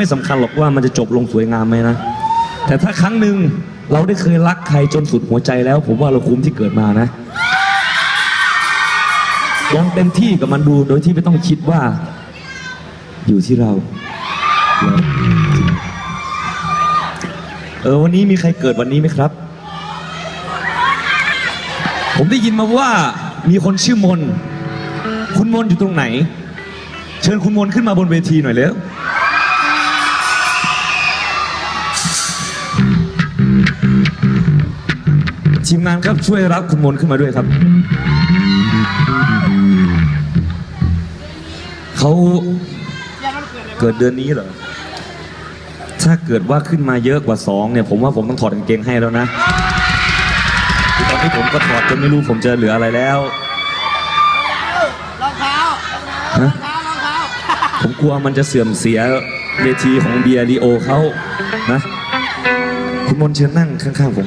ไม่สำคัญหรอกว่ามันจะจบลงสวยงามไหมนะ แต่ถ้าครั้งหนึ่งเราได้เคยรักใครจนสุดหัวใจแล้ว ผมว่าเราคุ้มที่เกิดมานะลองเต็มที่กับมันดูโดยที่ไม่ต้องคิดว่า อยู่ที่เรา เออวันนี้มีใครเกิดวันนี้ไหมครับ ผมได้ยินมาว่ามีคนชื่อมน คุณมนอยู่ตรงไหน เชิญคุณมนขึ้นมาบนเวทีหน่อยเร็ว ทีมงานครับช่วยรับคุณมนขึ้นมาด้วยครับ เขาเกิดเดือนนี้เหรอ ถ้าเกิดว่าขึ้นมาเยอะกว่าสองเนี่ย ผมว่าผมต้องถอดกางเกงให้แล้วนะคือตอนนี้ผมก็ถอดจนไม่รู้ผมจะเหลืออะไรแล้วรองเท้ารฮะองเท้ารองเท้าผมกลัวมันจะเสื่อมเสียเวทีของเบียร์ลีโอเขานะ คุณมนต์เชิญนั่งข้างๆผม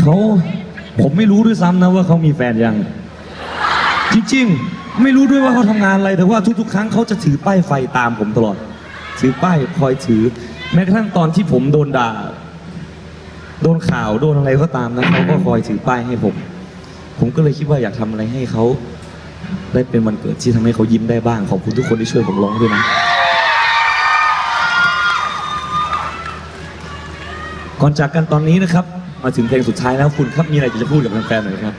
เขาผมไม่รู้ด้วยซ้ำนะว่าเขามีแฟนยัง จริงๆ ไม่รู้ด้วยว่าเขาทำงานอะไรแต่ว่าทุกๆ ครั้งเขาจะถือป้ายไฟตามผมตลอด ถือป้ายคอยถือ แม้กระทั่งตอนที่ผมโดนด่า โดนข่าวโดนอะไรก็ตามนะเขาก็คอยถือป้ายให้ผม ผมก็เลยคิดว่าอยากทำอะไรให้เขาได้เป็นวันเกิดที่ทำให้เขายิ้มได้บ้างขอบคุณทุกคนที่ช่วยผมร้องด้วยนะก่อนจากกันตอนนี้นะครับ มาถึงเพลงสุดท้ายแล้วคุณครับมีอะไรจะพูดกับแฟนๆหน่อยครับ